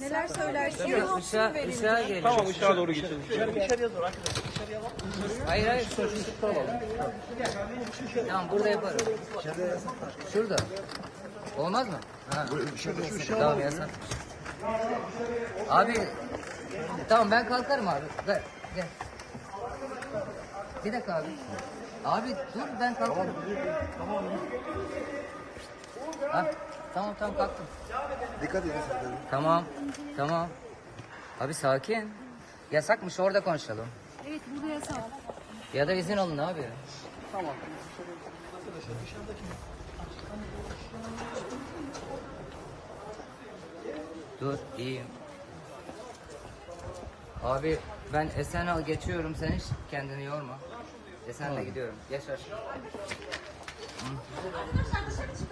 Neler söylersin? Dur, ışığa, ışığa geliyor. Tamam ışığa doğru geçelim. Hayır hayır. Tamam burada yaparım. Şurada. Olmaz mı? Ha. Tamam yasak. Abi tamam ben kalkarım abi. Ver gel. Bir dakika abi. Abi dur ben kalkarım. Ha, tamam tamam kalktım. Dikkat edin. Tamam tamam. Abi sakin. Yasakmış orada konuşalım. Evet burada yasak. Ya da izin alın abi. Dur iyiyim. Abi ben Esenal geçiyorum sen hiç kendini yorma. Esen'le gidiyorum. Geç aşkım.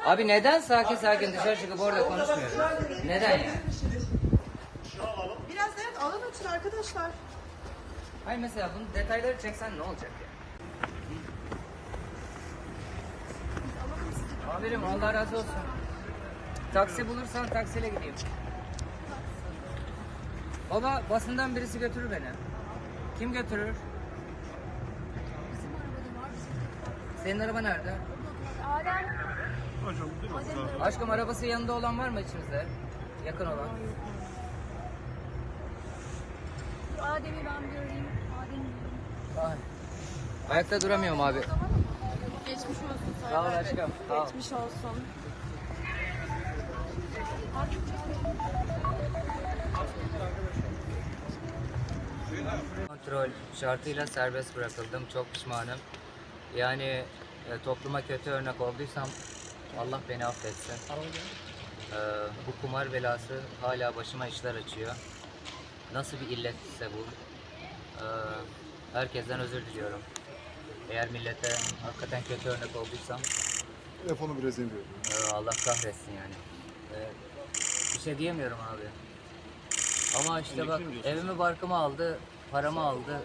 Abi neden sakin sakin dışarı çıkıp orada konuşmuyoruz? Neden yani? Biraz evet alan açın arkadaşlar. Hayır mesela bunun detayları çeksen ne olacak ya? Amirim Allah razı olsun. Taksi bulursan taksiyle gideyim. Baba basından birisi götürür beni. Kim götürür? Senin araba nerede? Adem. Aşkım arabası yanında olan var mı içimizde? Yakın olan. Adem'i ben göreyim. Adem'i. Ay. Ayakta duramıyorum abi. Geçmiş olsun Sağ ol aşkım. Sağ ol. Geçmiş olsun. Kontrol şartıyla serbest bırakıldım. Çok pişmanım. Yani e, topluma kötü örnek olduysam Allah beni affetsin. Ee, bu kumar belası hala başıma işler açıyor. Nasıl bir illetse bu. Ee, herkesten özür diliyorum. Eğer millete hakikaten kötü örnek olduysam Telefonu biraz indiriyorum. ee, Allah kahretsin yani. Ee, bir şey diyemiyorum abi. Ama işte bak evimi barkımı aldı, paramı aldı,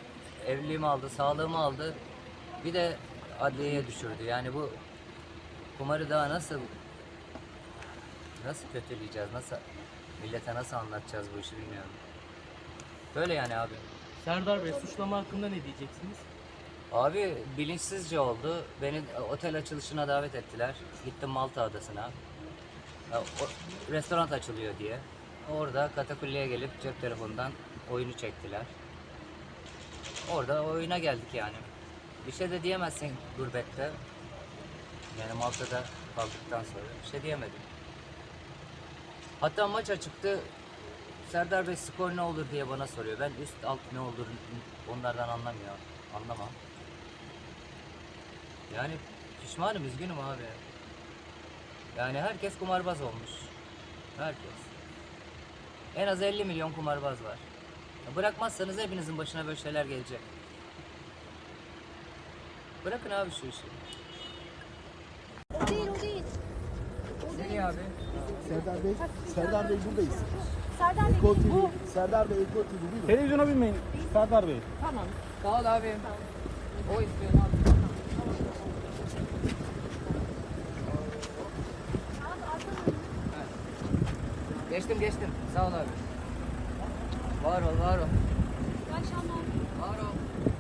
evliliğimi aldı, sağlığımı aldı. Bir de adliyeye düşürdü. Yani bu kumarı daha nasıl nasıl kötüleyeceğiz, nasıl millete nasıl anlatacağız bu işi bilmiyorum. Böyle yani abi. Serdar Bey suçlama hakkında ne diyeceksiniz? Abi bilinçsizce oldu. Beni otel açılışına davet ettiler. Gittim Malta Adası'na. O- restoran açılıyor diye. Orada katakulliye gelip cep telefonundan oyunu çektiler. Orada oyuna geldik yani. Bir şey de diyemezsin gurbette. Yani Malta'da kaldıktan sonra bir şey diyemedim. Hatta maç çıktı. Serdar Bey skor ne olur diye bana soruyor. Ben üst alt ne olur onlardan anlamıyorum. Anlamam. Yani pişmanım, üzgünüm abi. Yani herkes kumarbaz olmuş. Herkes. En az 50 milyon kumarbaz var. Bırakmazsanız hepinizin başına böyle şeyler gelecek. Bırakın abi şu işi. O değil o değil. Nereye abi? Serdar Bey, Serdar Bey buradayız. Serdar Bey Eko bu. TV, Serdar Bey Eko TV buyurun. Televizyona binmeyin Serdar Bey. Tamam. Sağ ol abi. O istiyor abi. Geçtim geçtim. Sağ ol abi. Var ol var ol. İyi akşamlar. Var ol.